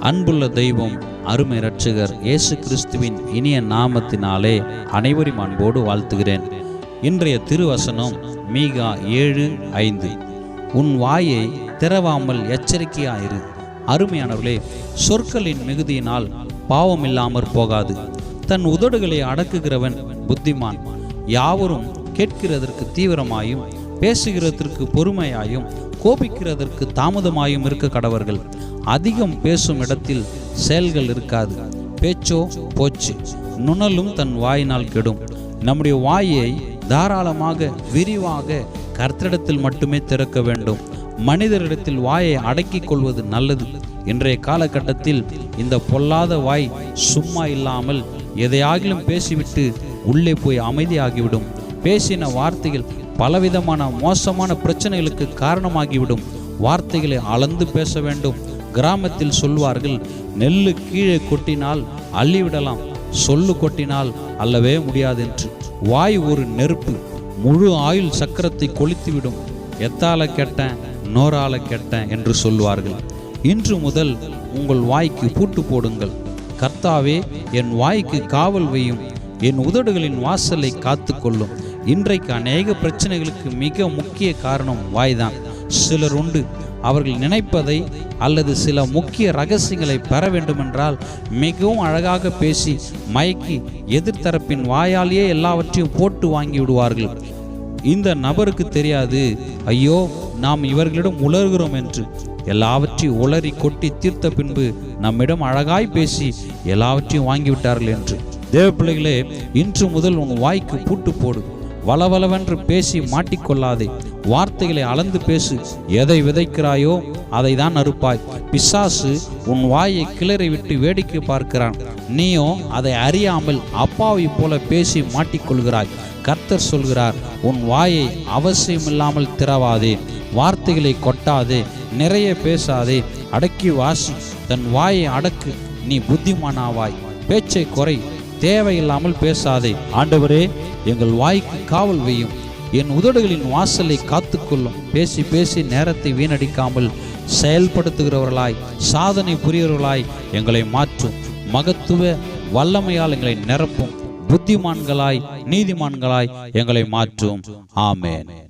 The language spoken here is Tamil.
அன்புள்ள தெய்வம் அருமை ரட்சகர் இயேசு கிறிஸ்துவின் இனிய நாமத்தினாலே அனைவரும் அன்போடு வாழ்த்துகிறேன். இன்றைய திருவசனம் மீகா ஏழு ஐந்து. உன் வாயை திறவாமல் எச்சரிக்கையாயிரு. அருமையானவர்களே சொற்களின் மிகுதியினால் பாவம் இல்லாமற் போகாது. தன் உதடுகளை அடக்குகிறவன் புத்திமான். யாவரும் கேட்கிறதற்கு தீவிரமாயும் பேசுகிறதற்கு பொறுமையாயும் கோபிக்கிறதற்கு தாமதமாயும் இருக்க கடவர்கள். அதிகம் பேசும் இடத்தில் செயல்கள் இருக்காது. பேச்சோ போச்சு. நுணலும் தன் வாயினால் கெடும். நம்முடைய வாயை தாராளமாக விரிவாக கர்த்தரிடத்தில் மட்டுமே திறக்க வேண்டும். மனிதரிடத்தில் வாயை அடக்கிக் கொள்வது நல்லது. இன்றைய காலகட்டத்தில் இந்த பொல்லாத வாய் சும்மா இல்லாமல் எதையாகிலும் பேசிவிட்டு உள்ளே போய் அமைதியாகிவிடும். பேசின வார்த்தைகள் பலவிதமான மோசமான பிரச்சனைகளுக்கு காரணமாகிவிடும். வார்த்தைகளை அளந்து பேச வேண்டும். கிராமத்தில் சொல்வார்கள் நெல்லு கீழே கொட்டினால் அள்ளிவிடலாம் சொல்லு கொட்டினால் அல்லவே முடியாது என்று வாய் ஒரு நெருப்பு முழு ஆயுள் சக்கரத்தை கொளுத்துவிடும். எத்தால கெட்டேன் நோரால கெட்டேன் என்று சொல்வார்கள். இன்று முதல் உங்கள் வாய்க்கு பூட்டு போடுங்கள். கர்த்தாவே என் வாய்க்கு காவல் வையும். என் உதடுகளின் வாசலை காத்துக்கொள்ளும். இன்றைக்கு அநேக பிரச்சனைகளுக்கு மிக முக்கிய காரணம் வாய்தான். சிலர் உண்டு. அவர்கள் நினைப்பதை அல்லது சில முக்கிய ரகசியங்களை பெற வேண்டுமென்றால் மிகவும் அழகாக பேசி மயக்கி எதிர்த்தரப்பின் வாயாலேயே எல்லாவற்றையும் போட்டு வாங்கி விடுவார்கள். இந்த நபருக்கு தெரியாது ஐயோ நாம் இவர்களிடம் உலர்கிறோம் என்று. எல்லாவற்றையும் உளறி கொட்டி தீர்த்த பின்பு நம்மிடம் அழகாய் பேசி எல்லாவற்றையும் வாங்கிவிட்டார்கள் என்று. தேவ பிள்ளைகளே இன்று முதல் உன் வாய்க்கு பூட்டு போடு. வளவளவென்று பேசி மாட்டிக்கொள்ளாதே. வார்த்தைகளை அளந்து பேசு. எதை விதைக்கிறாயோ அதை தான் அறுப்பாய். பிசாசு உன் வாயை கிளறி விட்டு வேடிக்கை பார்க்கிறான். நீயோ அதை அறியாமல் அப்பாவை போல பேசி மாட்டிக்கொள்கிறாய். கர்த்தர் சொல்கிறார் உன் வாயை அவசியமில்லாமல் திறவாதே. வார்த்தைகளை கொட்டாதே. நிறைய பேசாதே. அடக்கி வாசி. தன் வாயை அடக்கு. நீ புத்திமானாவாய். பேச்சை குறை. தேவையில்லாமல் பேசாதே. ஆண்டவரே எங்கள் வாய்க்கு காவல் வையும். என் உதடுகளின் வாசலை காத்துக்கொள்ளும். பேசி பேசி நேரத்தை வீணடிக்காமல் செயல்படுத்துகிறவர்களாய் சாதனை புரியவர்களாய் எங்களை மாற்றும். மகத்துவ வல்லமையால் எங்களை நிரப்பும். புத்திமான்களாய் நீதிமான்களாய் எங்களை மாற்றும். ஆமேன்.